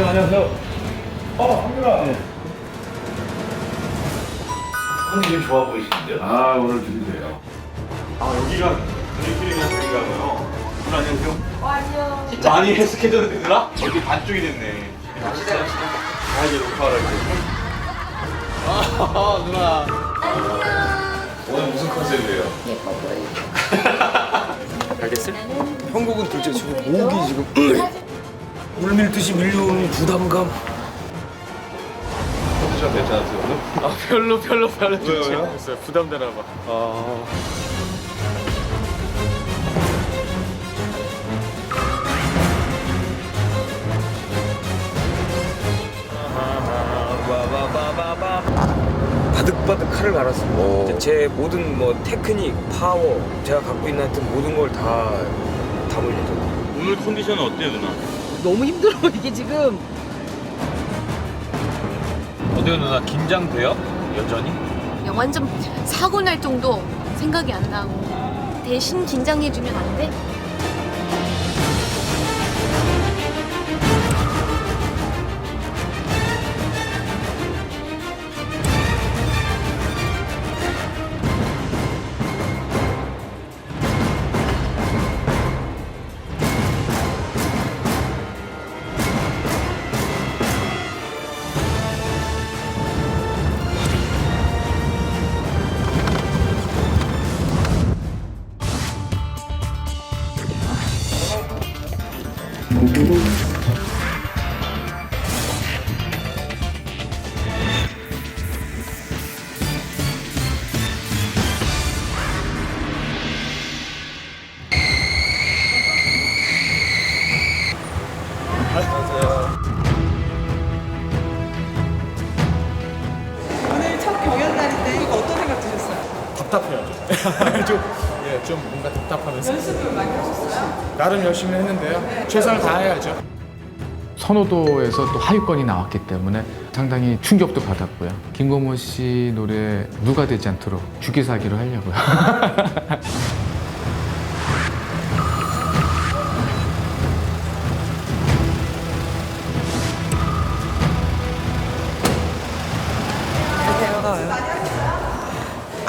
네, 안녕하세요. 어, 한글아. 네. 형님 좋아 보이시는데요? 아, 오늘 드리세요. 아, 여기가 우리끼리 그냥 여기가 고요 분 안녕하세요. 안녕. 진짜 많이 헬스케졌는데들아? 얼굴 반쪽이 됐네. 아, 이제 녹화하라 이제. 아, 누나. 안녕. 오늘 무슨 컨셉이에요? 예뻐 보이. 알겠어요? 형국은 둘째 지금 목이 지금 물밀듯이 밀려오는 부담감 컨디션 괜찮으세요 오늘? 아 별로 별로 별로 왜요, 좋지 왜요? 않았어요. 부담되나 봐. 아. 바득바득 칼을 갈았습니다. 이제 제 모든 뭐 테크닉, 파워, 제가 갖고 있는 하여튼 모든 걸 다 담을 예정입니다. 오늘 컨디션은 어때요 누나? 너무 힘들어 이게 지금 어때요 누나 긴장돼요? 여전히? 야, 완전 사고 날 정도 생각이 안 나고 대신 긴장해주면 안 돼? 답답해요. 좀, 예, 좀 뭔가 답답하면서 연습을 많이 하셨어요? 나름 열심히 했는데요. 최선을 다해야죠. 선호도에서 또 하위권이 나왔기 때문에 상당히 충격도 받았고요. 김고모 씨 노래 누가 되지 않도록 주기사기로 하려고요.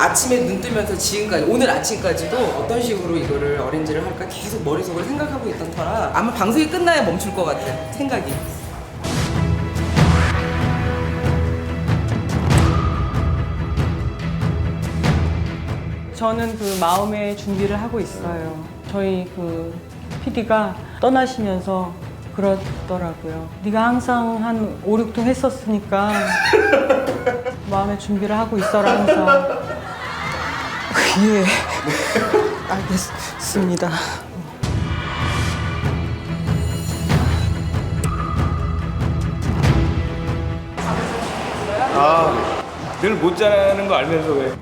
아침에 눈 뜨면서 지금까지 오늘 아침까지도 어떤 식으로 이거를 어렌지를 할까 계속 머릿속으로 생각하고 있던 터라 아마 방송이 끝나야 멈출 것 같아 생각이 저는 그 마음의 준비를 하고 있어요. 저희 그 PD가 떠나시면서 그러더라고요. 네가 항상 한 5, 6통 했었으니까 마음의 준비를 하고 있어라 항상. 예, 알겠습니다. 늘못 자는 거 알면서 왜?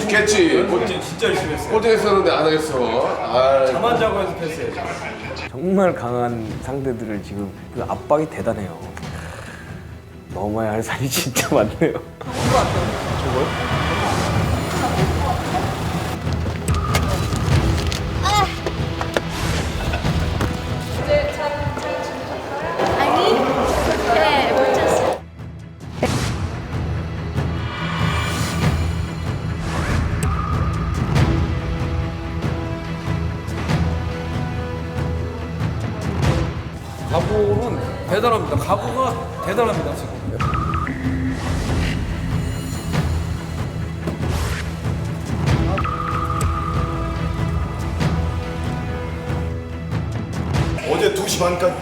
죽겠지. 꼴찌 진짜 열심히 했어요. 꼴등했었는데 안 하겠어. 아, 잠안 자고 연습했어요. 정말 강한 상대들을 지금 그 압박이 대단해요. 넘어야 할 산이 진짜 많네요. 잤어. 가보는 대단합니다. 가보가 대단합니다 지금. 어제 2시 반까지,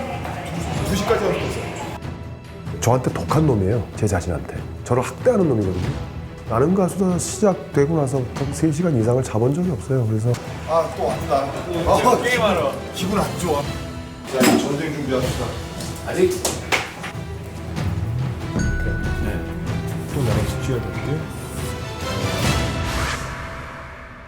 2시까지 연습했어요. 저한테 독한 놈이에요. 제 자신한테. 저를 학대하는 놈이거든요. 나는 가수다 시작되고 나서부터 3시간 이상을 자본 적이 없어요. 그래서 아, 또 왔다. 아, 게임하러. 기분 안 좋아. 자, 이제 전쟁 준비합시다. 아직 또 나랑 집중해야 되는데